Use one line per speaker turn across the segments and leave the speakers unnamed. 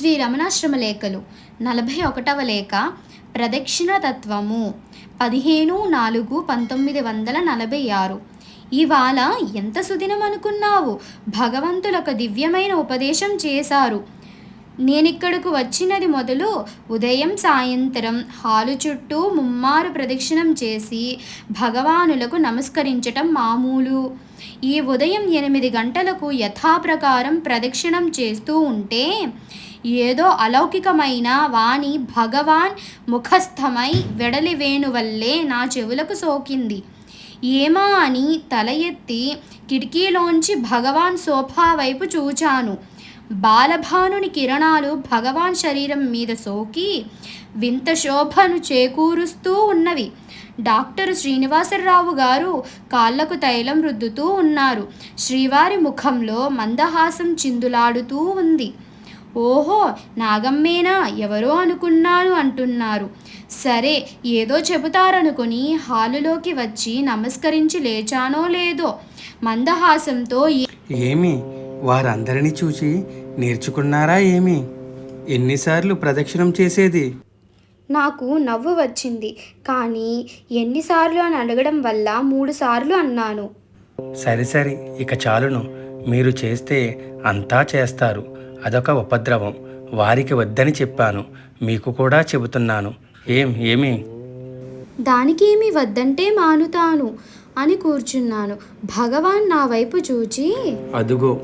శ్రీ రమణాశ్రమ లేఖలు. నలభై ఒకటవ లేఖ ప్రదక్షిణ తత్వము. పదిహేను నాలుగు పంతొమ్మిది వందల నలభై ఆరు. ఇవాళ ఎంత సుదినం అనుకున్నావు? భగవంతులు ఒక దివ్యమైన ఉపదేశం చేశారు. నేనిక్కడకు వచ్చినది మొదలు ఉదయం సాయంత్రం హాలు చుట్టూ ముమ్మారు ప్రదక్షిణం చేసి భగవానులకు నమస్కరించటం మామూలు. ఈ ఉదయం ఎనిమిది గంటలకు యథాప్రకారం ప్రదక్షిణం చేస్తూ ఉంటే ఏదో అలౌకికమైన వాణి భగవాన్ ముఖస్థమై వెడలి వేణువల్లే నా చెవులకు సోకింది. ఏమా అని తల ఎత్తి కిటికీలోంచి భగవాన్ సోఫా వైపు చూచాను. బాలభానుని కిరణాలు భగవాన్ శరీరం మీద సోకి వింత శోభను చేకూరుస్తూ ఉన్నవి. డాక్టర్ శ్రీనివాసరావు గారు కాళ్ళకు తైలం రుద్దుతూ ఉన్నారు. శ్రీవారి ముఖంలో మందహాసం చిందులాడుతూ ఉంది. ఓహో నాగమ్మేనా? ఎవరో అనుకున్నాను అంటున్నారు. సరే ఏదో చెబుతారనుకుని హాలులోకి వచ్చి నమస్కరించి లేచానో లేదో మందహాసంతో "ఏ-
ఏమి? వారందరినీ చూచి నేర్చుకున్నారా ఏమి? ఎన్నిసార్లు ప్రదక్షిణం చేసేది?
నాకు నవ్వు వచ్చింది. కానీ ఎన్నిసార్లు అని అడగడం వల్ల మూడు సార్లు అన్నాను.
సరి సరి ఇక చాలును. మీరు చేస్తే అంతా చేస్తారు. అదొక ఉపద్రవం. వారికి వద్దని చెప్పాను. మీకు కూడా చెబుతున్నాను. ఏం ఏమి?
దానికేమి వద్దంటే మానుతాను అని కూర్చున్నాను. భగవాన్ నా వైపు చూచి
అదుగో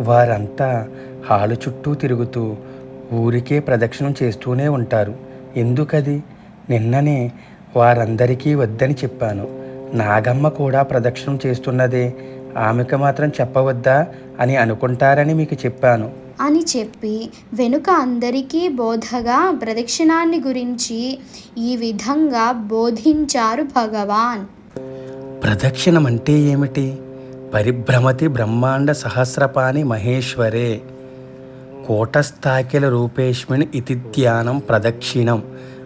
వారంతా హాలు చుట్టూ తిరుగుతూ ఊరికే ప్రదక్షిణం చేస్తూనే ఉంటారు. ఎందుకది? నిన్ననే వారందరికీ వద్దని చెప్పాను. నాగమ్మ కూడా ప్రదక్షిణం చేస్తున్నదే. ఆమెకు మాత్రం చెప్పవద్దా అని అనుకుంటారని మీకు చెప్పాను.
అని చెప్పి వెనుక అందరికీ బోధగా ప్రదక్షిణాన్ని గురించి ఈ విధంగా బోధించారు భగవాన్.
ప్రదక్షిణం అంటే ఏమిటి? పరిభ్రమతి బ్రహ్మాండ సహస్రపాణి మహేశ్వరే. కోటస్థాకిల రూపేష్మిని ఇతి ధ్యానం ప్రదక్షిణం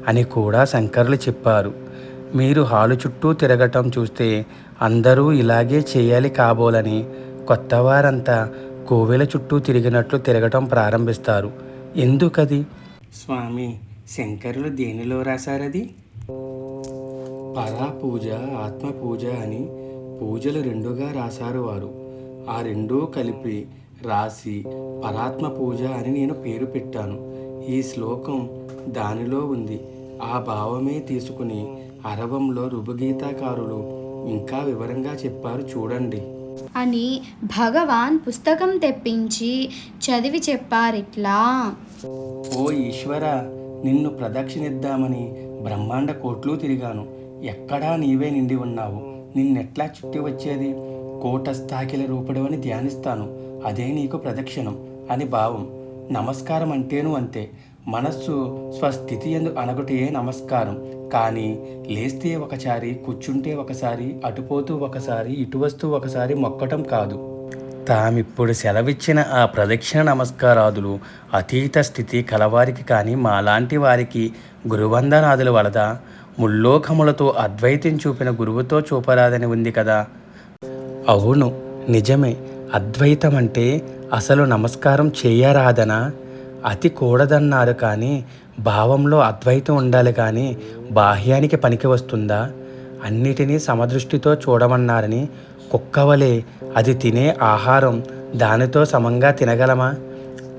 అని కూడా శంకరులు చెప్పారు. మీరు హాలు చుట్టూ తిరగటం చూస్తే అందరూ ఇలాగే చేయాలి కాబోలని కొత్తవారంతా కోవెల చుట్టూ తిరిగినట్లు తిరగటం ప్రారంభిస్తారు. ఎందుకది? స్వామి శంకరులు దేనిలో రాశారది? పరా పూజ ఆత్మ పూజ అని పూజలు రెండుగా రాశారు వారు. ఆ రెండూ కలిపి రాసి పరాత్మ పూజ అని నేను పేరు పెట్టాను. ఈ శ్లోకం దానిలో ఉంది. ఆ భావమే తీసుకుని అరవంలో రుభుగీతాకారులు. ఇంకా వివరంగా చెప్పారు చూడండి.
అని భగవాన్ పుస్తకం తెప్పించి చదివి చెప్పారిట్లా.
ఓ ఈశ్వర నిన్ను ప్రదక్షిణిద్దామని బ్రహ్మాండ కోట్లు తిరిగాను. ఎక్కడా నీవే నిండి ఉన్నావు. నిన్నెట్లా చుట్టి వచ్చేది? కోట స్థాకిల రూపడవని ధ్యానిస్తాను. అదే నీకు ప్రదక్షిణం. అని భావం. నమస్కారం అంటేను అంతే. మనస్సు స్వస్థితి ఎందు అనగుటయే నమస్కారం. కానీ లేస్తే ఒకసారి కూర్చుంటే ఒకసారి అటుపోతూ ఒకసారి ఇటు వస్తూ ఒకసారి మొక్కటం కాదు. తామిప్పుడు సెలవిచ్చిన ఆ ప్రదక్షిణ నమస్కారాదులు అతీత స్థితి కలవారికి కానీ మాలాంటి వారికి గురువందనాదుల వలద ముల్లోకములతో అద్వైతం చూపిన గురువుతో చూపరాదని ఉంది కదా. అవును నిజమే. అద్వైతం అంటే అసలు నమస్కారం చేయరాదనా? అతి కూడదన్నారు కానీ భావంలో అద్వైతం ఉండాలి కానీ బాహ్యానికి పనికి వస్తుందా? అన్నిటినీ సమదృష్టితో చూడమన్నారని కుక్కవలే అది తినే ఆహారం దానితో సమంగా తినగలమా?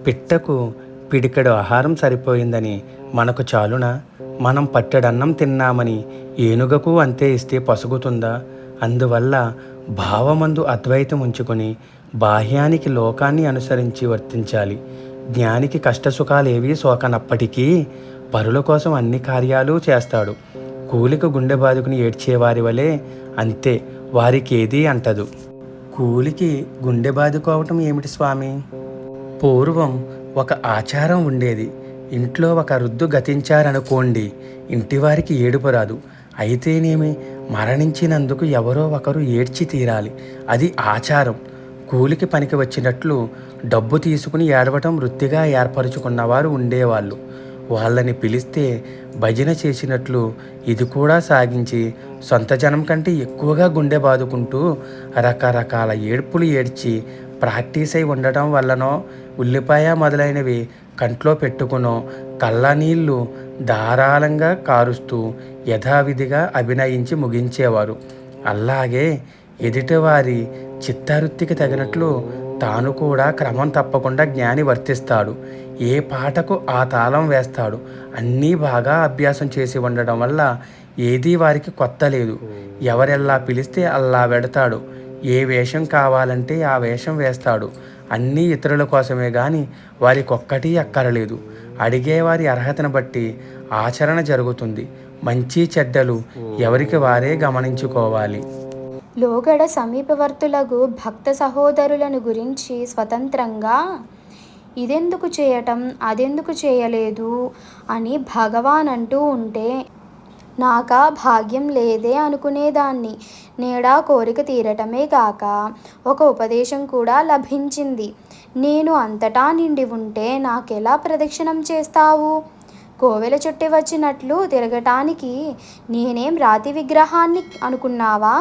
పిట్టకు పిడికెడు ఆహారం సరిపోయిందని మనకు చాలునా? మనం పట్టెడన్నం తిన్నామని ఏనుగకు అంతే ఇస్తే పసుగుతుందా? అందువల్ల భావమందు అద్వైతం ఉంచుకొని బాహ్యానికి లోకాన్ని అనుసరించి వర్తించాలి. జ్ఞానికి కష్టసుఖాలేవీ సోకనప్పటికీ పరుల కోసం అన్ని కార్యాలు చేస్తాడు. కూలికి గుండె బాదుకుని ఏడ్చేవారి వలె అంతే వారికి అంటదు. కూలికి గుండె బాదుకోవటం ఏమిటి స్వామి? పూర్వం ఒక ఆచారం ఉండేది. ఇంట్లో ఒక రుద్దు గతించారనుకోండి ఇంటివారికి ఏడుపు రాదు. అయితేనేమి మరణించినందుకు ఎవరో ఒకరు ఏడ్చి తీరాలి. అది ఆచారం. కూలికి పనికి వచ్చినట్లు డబ్బు తీసుకుని ఏడవటం వృత్తిగా ఏర్పరచుకున్నవారు ఉండేవాళ్ళు. వాళ్ళని పిలిస్తే భజన చేసినట్లు ఇది కూడా సాగించి సొంత జనం కంటే ఎక్కువగా గుండె బాదుకుంటూ రకరకాల ఏడ్పులు ఏడ్చి ప్రాక్టీస్ అయి ఉండటం వల్లనో ఉల్లిపాయ మొదలైనవి కంట్లో పెట్టుకునో కళ్ళ నీళ్ళు ధారాళంగా కారుస్తూ యథావిధిగా అభినయించి ముగించేవారు. అలాగే ఎదుటివారి చిత్తావృత్తికి తగినట్లు తాను కూడా క్రమం తప్పకుండా జ్ఞాని వర్తిస్తాడు. ఏ పాటకు ఆ తాళం వేస్తాడు. అన్నీ బాగా అభ్యాసం చేసి ఉండడం వల్ల ఏదీ వారికి కొత్త లేదు. ఎవరెల్లా పిలిస్తే అల్లా వెడతాడు. ఏ వేషం కావాలంటే ఆ వేషం వేస్తాడు. అన్నీ ఇతరుల కోసమే కానీ వారికొక్కటి అక్కరలేదు. అడిగేవారి అర్హతను బట్టి ఆచరణ జరుగుతుంది. మంచి చెడ్డలు ఎవరికి వారే గమనించుకోవాలి.
లోగడ సమీపవర్తులకు భక్త సహోదరులను గురించి స్వతంత్రంగా ఇదెందుకు చేయటం? అదెందుకు చేయలేదు అని భగవాన్ అంటూ ఉంటే నాకా భాగ్యం లేదే అనుకునేదాన్ని. నేడా కోరిక తీరటమే కాక ఒక ఉపదేశం కూడా లభించింది. నేను అంతటా నిండి ఉంటే నాకెలా ప్రదక్షిణం చేస్తావు? కోవెల చుట్టి వచ్చినట్లు తిరగటానికి నేనేం రాతి విగ్రహాన్ని అనుకున్నావా?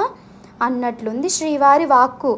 అన్నట్లుంది శ్రీవారి వాక్కు.